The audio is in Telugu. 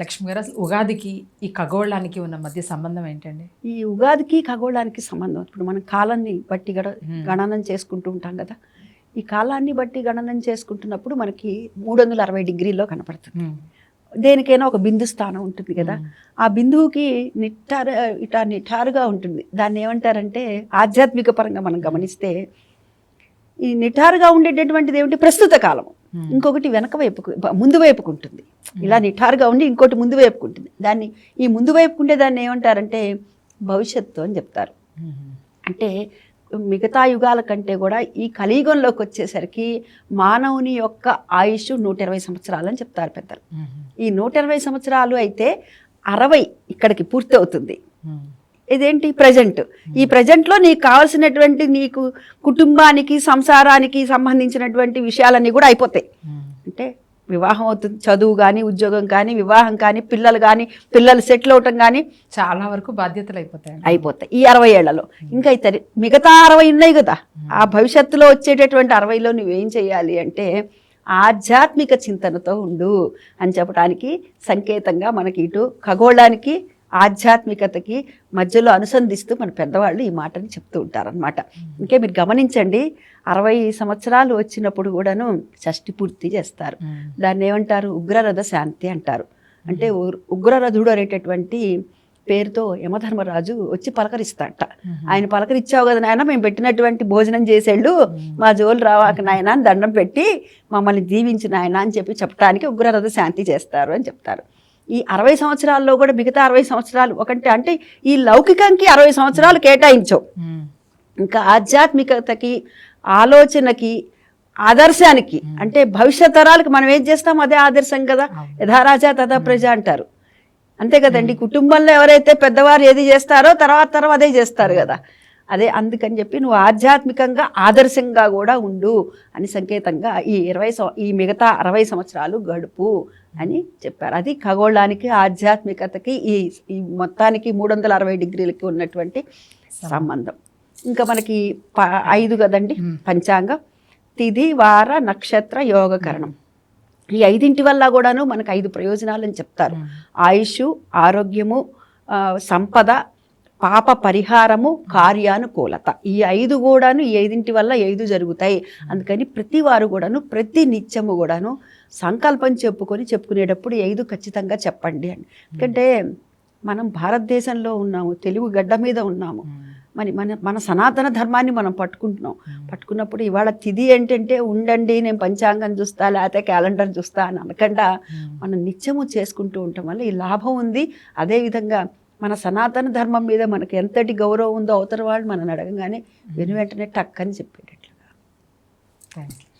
లక్ష్మి గారు అసలు ఉగాదికి ఈ ఖగోళానికి ఉన్న మధ్య సంబంధం ఏంటండి ఈ ఉగాదికి ఖగోళానికి సంబంధం ఇప్పుడు మనం కాలాన్ని బట్టి గడ. గణనం చేసుకుంటూ ఉంటాం కదా ఈ కాలాన్ని బట్టి గణనం చేసుకుంటున్నప్పుడు మనకి మూడు వందల అరవై డిగ్రీల్లో కనపడుతుంది. దేనికైనా ఒక బిందు స్థానం ఉంటుంది కదా. ఆ బిందువుకి నిట్టారు ఇటా నిఠారుగా ఉంటుంది దాన్ని ఏమంటారంటే ఆధ్యాత్మిక పరంగా మనం గమనిస్తే ఈ నిఠారుగా ఉండేటటువంటిది ఏమిటి ప్రస్తుత కాలం. ఇంకొకటి వెనక వైపుకు ముందు వైపుకు ఉంటుంది. ఇలా నిఠారుగా ఉండి ఇంకోటి ముందు వైపుకు ఉంటుంది. దాన్ని ఈ ముందు వైపుకుంటే దాన్ని ఏమంటారంటే భవిష్యత్తు అని చెప్తారు. ఉమ్. అంటే మిగతా యుగాల కంటే కూడా ఈ కలియుగంలోకి వచ్చేసరికి మానవుని యొక్క ఆయుష్ నూట ఇరవై సంవత్సరాలు అని చెప్తారు పెద్దలు. ఈ నూట ఇరవై సంవత్సరాలు అయితే అరవై ఇక్కడికి పూర్తి అవుతుంది. ఇదేంటి ప్రజెంట్? ఈ ప్రజెంట్లో నీకు కావాల్సినటువంటి నీకు కుటుంబానికి సంసారానికి సంబంధించినటువంటి విషయాలన్నీ కూడా అయిపోతాయి. ఉమ్. అంటే వివాహం అవుతుంది చదువు కానీ ఉద్యోగం కానీ వివాహం కానీ పిల్లలు కానీ పిల్లలు సెటిల్ అవటం కానీ చాలా వరకు బాధ్యతలు అయిపోతాయి అయిపోతాయి. ఈ అరవై ఏళ్ళలో. ఇంకా ఇతరి మిగతా అరవై ఉన్నాయి కదా. ఆ భవిష్యత్తులో వచ్చేటటువంటి అరవైలో నువ్వేం చేయాలి అంటే ఆధ్యాత్మిక చింతనతో ఉండు అని చెప్పడానికి సంకేతంగా మనకి ఇటు ఖగోళానికి ఆధ్యాత్మికతకి మధ్యలో అనుసంధిస్తూ మన పెద్దవాళ్ళు ఈ మాటని చెప్తూ ఉంటారనమాట ఇంకే మీరు గమనించండి అరవై సంవత్సరాలు వచ్చినప్పుడు కూడాను షష్ఠి పూర్తి చేస్తారు. దాన్ని ఏమంటారు? ఉగ్రరథ శాంతి అంటారు. అంటే ఉగ్రరథుడు అనేటటువంటి పేరుతో యమధర్మరాజు వచ్చి పలకరిస్తాడట. ఉమ్. ఆయన పలకరిచ్చావు కదా నాయన మేము పెట్టినటువంటి భోజనం చేసేళ్ళు మా జోలు రావాక నాయన అని దండం పెట్టి మమ్మల్ని దీవించిన నాయన అని చెప్పి చెప్పడానికి ఉగ్రరథ శాంతి చేస్తారు అని చెప్తారు. ఈ అరవై సంవత్సరాల్లో కూడా మిగతా అరవై సంవత్సరాలు ఒకటి అంటే ఈ లౌకికంకి అరవై సంవత్సరాలు కేటాయించవు. ఇంకా ఆధ్యాత్మికతకి ఆలోచనకి ఆదర్శానికి అంటే భవిష్యత్ తరాలకు మనం ఏం చేస్తాం? అదే ఆదర్శం కదా. యథారాజా తథా ప్రజ అంటారు. అంతే కదండి? కుటుంబంలో ఎవరైతే పెద్దవారు ఏది చేస్తారో తర్వాత తరం అదే చేస్తారు కదా? అదే అందుకని చెప్పి నువ్వు ఆధ్యాత్మికంగా ఆదర్శంగా కూడా ఉండు అని సంకేతంగా ఈ ఇరవై ఈ మిగతా అరవై సంవత్సరాలు గడుపు అని చెప్పారు. అది ఖగోళానికి ఆధ్యాత్మికతకి ఈ ఈ మొత్తానికి మూడు వందల అరవై డిగ్రీలకి ఉన్నటువంటి సంబంధం. ఇంకా మనకి ప- ఐదు కదండి. పంచాంగం. తిథి వార నక్షత్ర యోగకరణం. ఈ ఐదింటి వల్ల కూడాను మనకు ఐదు ప్రయోజనాలు అని చెప్తారు. ఆయుష్ ఆరోగ్యము సంపద పాప పరిహారము కార్యానుకూలత. ఈ ఐదు కూడాను ఈ ఐదింటి వల్ల ఐదు జరుగుతాయి. అందుకని ప్రతి వారు కూడాను ప్రతి నిత్యము కూడాను సంకల్పం చెప్పుకొని చెప్పుకునేటప్పుడు ఐదు ఖచ్చితంగా చెప్పండి అని. ఎందుకంటే మనం భారతదేశంలో ఉన్నాము తెలుగు గడ్డ మీద ఉన్నాము. మరి మన మన సనాతన ధర్మాన్ని మనం పట్టుకుంటున్నాం. పట్టుకున్నప్పుడు ఇవాళ తిథి ఏంటంటే ఉండండి నేను పంచాంగం చూస్తా లేకపోతే క్యాలెండర్ చూస్తా అని అనకుండా. మనం నిత్యము చేసుకుంటూ ఉండటం వల్ల ఈ లాభం ఉంది. అదేవిధంగా మన సనాతన ధర్మం మీద మనకి ఎంతటి గౌరవం ఉందో అవతల వాళ్ళు మనం అడగగానే వెను వెంటనే టక్ అని చెప్పేటట్లుగా. Thank you